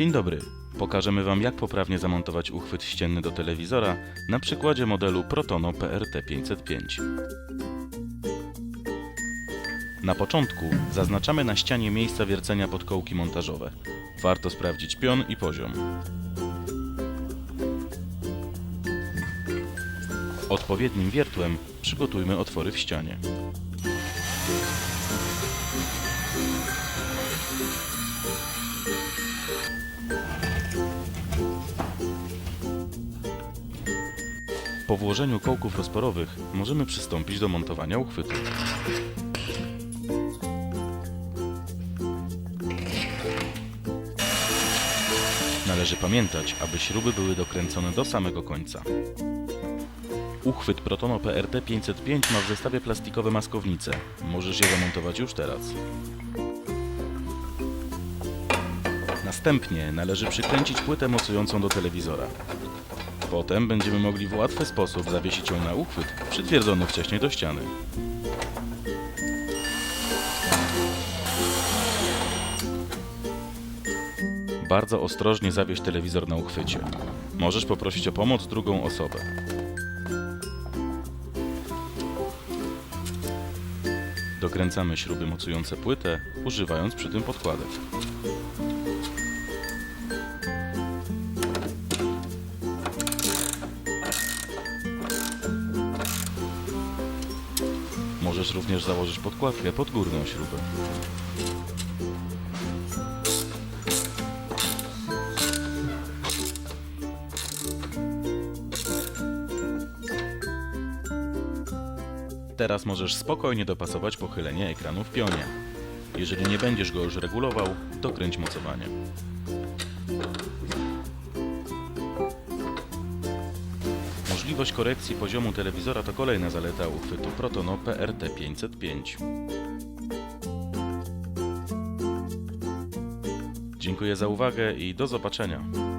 Dzień dobry. Pokażemy Wam jak poprawnie zamontować uchwyt ścienny do telewizora na przykładzie modelu Protono PRT 505. Na początku zaznaczamy na ścianie miejsca wiercenia pod kołki montażowe. Warto sprawdzić pion i poziom. Odpowiednim wiertłem przygotujmy otwory w ścianie. Po włożeniu kołków rozporowych możemy przystąpić do montowania uchwytu. Należy pamiętać, aby śruby były dokręcone do samego końca. Uchwyt Protono PRT 505 ma w zestawie plastikowe maskownice. Możesz je zamontować już teraz. Następnie należy przykręcić płytę mocującą do telewizora. Potem będziemy mogli w łatwy sposób zawiesić ją na uchwyt przytwierdzony wcześniej do ściany. Bardzo ostrożnie zawieś telewizor na uchwycie. Możesz poprosić o pomoc drugą osobę. Dokręcamy śruby mocujące płytę, używając przy tym podkładek. Możesz również założyć podkładkę pod górną śrubę. Teraz możesz spokojnie dopasować pochylenie ekranu w pionie. Jeżeli nie będziesz go już regulował, dokręć mocowanie. Możliwość korekcji poziomu telewizora to kolejna zaleta uchwytu Protono PRT 505. Dziękuję za uwagę i do zobaczenia.